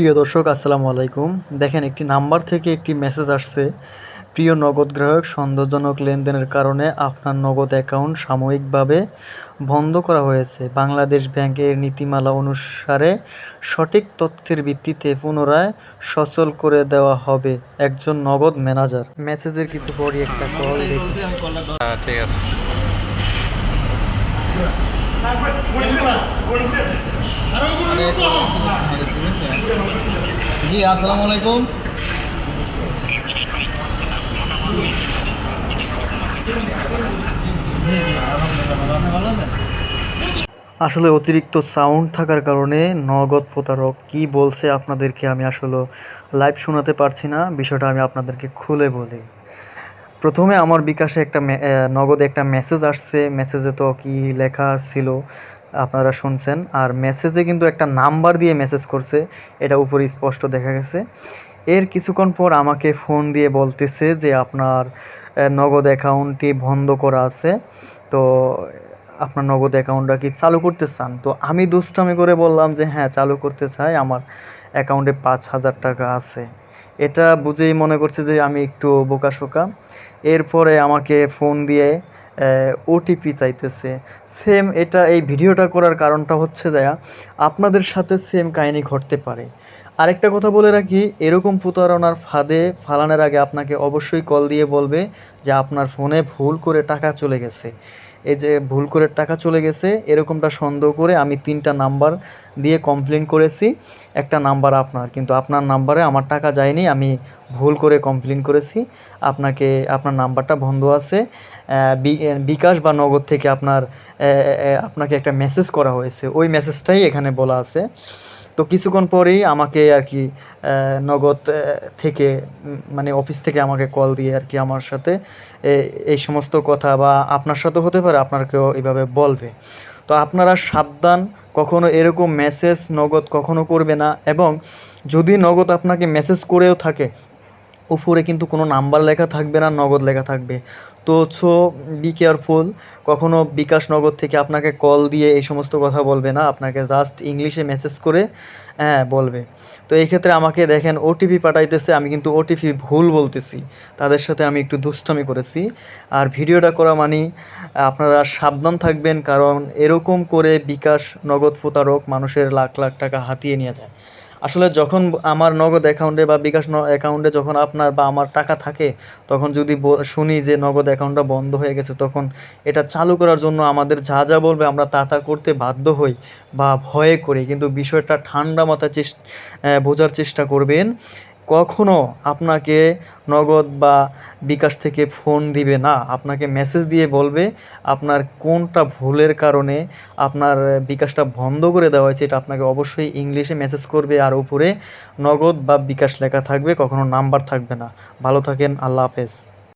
প্রিয় দর্শক, আসসালামু আলাইকুম। দেখেন, একটি নাম্বার থেকে একটি মেসেজ আসছে। প্রিয় নগদ গ্রাহক, সন্দেহজনক লেনদেনের কারণে আপনার নগদ অ্যাকাউন্ট সাময়িকভাবে বন্ধ করা হয়েছে। বাংলাদেশ ব্যাংকের নীতিমালা অনুসারে সঠিক তথ্যের ভিত্তিতে পুনরায় সচল করে দেওয়া হবে একজন নগদ ম্যানেজার। মেসেজের কিছু পরই একটা কল দেখি। হ্যাঁ ঠিক আছে। জি, আসসালামু আলাইকুম। আসলে অতিরিক্ত সাউন্ড থাকার কারণে নগদ প্রতারক কি বলছে আপনাদেরকে আমি আসলে লাইভ শোনাতে পারছি না। বিষয়টা আমি আপনাদেরকে খুলে বলি। প্রথমে আমার বিকাশে একটা নগদে একটা মেসেজ আসছে। মেসেজে তো কি লেখা ছিল আপনারা শুনছেন। আর মেসেজে কিন্তু একটা নাম্বার দিয়ে মেসেজ করছে। এটা উপরে স্পষ্ট দেখা গেছে। এর কিছুক্ষণ পর আমাকে ফোন দিয়ে বলতেছে যে আপনার নগদ অ্যাকাউন্টটি বন্ধ করা আছে। তো, আপনার নগদ অ্যাকাউন্টটা কি চালু করতে চান? তো আমি দুষ্টামি করে বললাম যে হ্যাঁ চালু করতে চাই। আমার অ্যাকাউন্টে পাঁচ হাজার টাকা আছে। এটা বুঝেই মনে করছে যে আমি একটু বোকাশোকা। এরপরে আমাকে ফোন দিয়ে ওটিপি চাইতেছে। সেম এটা, এই ভিডিওটা করার কারণটা হচ্ছে দেয়া, আপনাদের সাথে সেম কাহিনী ঘটতে পারে। আরেকটা কথা বলে রাখি, এরকম প্রতারণার ফাঁদে ফালানোর আগে আপনাকে অবশ্যই কল দিয়ে বলবে যে আপনার ফোনে ভুল করে টাকা চলে গেছে। এই যে ভুল করে টাকা চলে গেছে, এরকমটা সন্দেহ করে আমি তিনটা নাম্বার দিয়ে কমপ্লেন করেছি। একটা নাম্বার আপনার, কিন্তু আপনার নাম্বারে আমার টাকা যায়নি, আমি ভুল করে কমপ্লেন করেছি। আপনাকে, আপনার নাম্বারটা বন্ধ আছে। বিকাশ বা নগদ থেকে আপনার আপনাকে একটা মেসেজ করা হয়েছে। ওই মেসেজটাই এখানে বলা আছে। তো কিছুক্ষণ পরেই আমাকে আর কি নগদ থেকে মানে অফিস থেকে আমাকে কল দিয়ে আর কি আমার সাথে এই সমস্ত কথা বা আপনার সাথে হতে পারে আপনার কেউ এইভাবে বলবে। তো আপনারা সাবধান, কখনো এরকম মেসেজ নগদ কখনো করবে না এবং যদি নগদ আপনাকে মেসেজ করেও থাকে উপরে কিন্তু কোনো নাম্বার লেখা থাকবে না, নগদ লেখা থাকবে। তো সো বি কেয়ারফুল কখনো বিকাশ নগদ থেকে আপনাকে কল দিয়ে এই সমস্ত কথা বলবে না, আপনাকে জাস্ট ইংলিশে মেসেজ করে হ্যাঁ বলবে। তো এই ক্ষেত্রে আমাকে দেখেন ওটিপি পাঠাইতেছে, আমি কিন্তু ওটিপি ভুল বলতেছি, তাদের সাথে আমি একটু দুষ্টামি করেছি। আর ভিডিওটা করা মানে আপনারা সাবধান থাকবেন, কারণ এরকম করে বিকাশ নগদ প্রতারক মানুষের লাখ লাখ টাকা হাতিয়ে নিয়ে যায়। আসলে যখন আমার নগদ অ্যাকাউন্টে বা বিকাশ অ্যাকাউন্টে যখন আপনার বা আমার টাকা থাকে, তখন যদি শুনি যে নগদ অ্যাকাউন্টটা বন্ধ হয়ে গেছে, তখন এটা চালু করার জন্য আমাদের যা যা বলবে আমরা তা তা করতে বাধ্য হই বা ভয়ে করি। কিন্তু বিষয়টা ঠান্ডা মাথায় চেষ্টা বোঝার চেষ্টা করবেন কখনো আপনাকে নগদ বা বিকাশ থেকে ফোন দিবে না। আপনাকে মেসেজ দিয়ে বলবে আপনার কোনটা ভুলের কারণে আপনার বিকাশটা বন্ধ করে দেওয়া হয়েছে এটা আপনাকে অবশ্যই ইংলিশে মেসেজ করবে আর উপরে নগদ বা বিকাশ লেখা থাকবে, কখনো নাম্বার থাকবে না। ভালো থাকেন, আল্লাহ হাফেজ।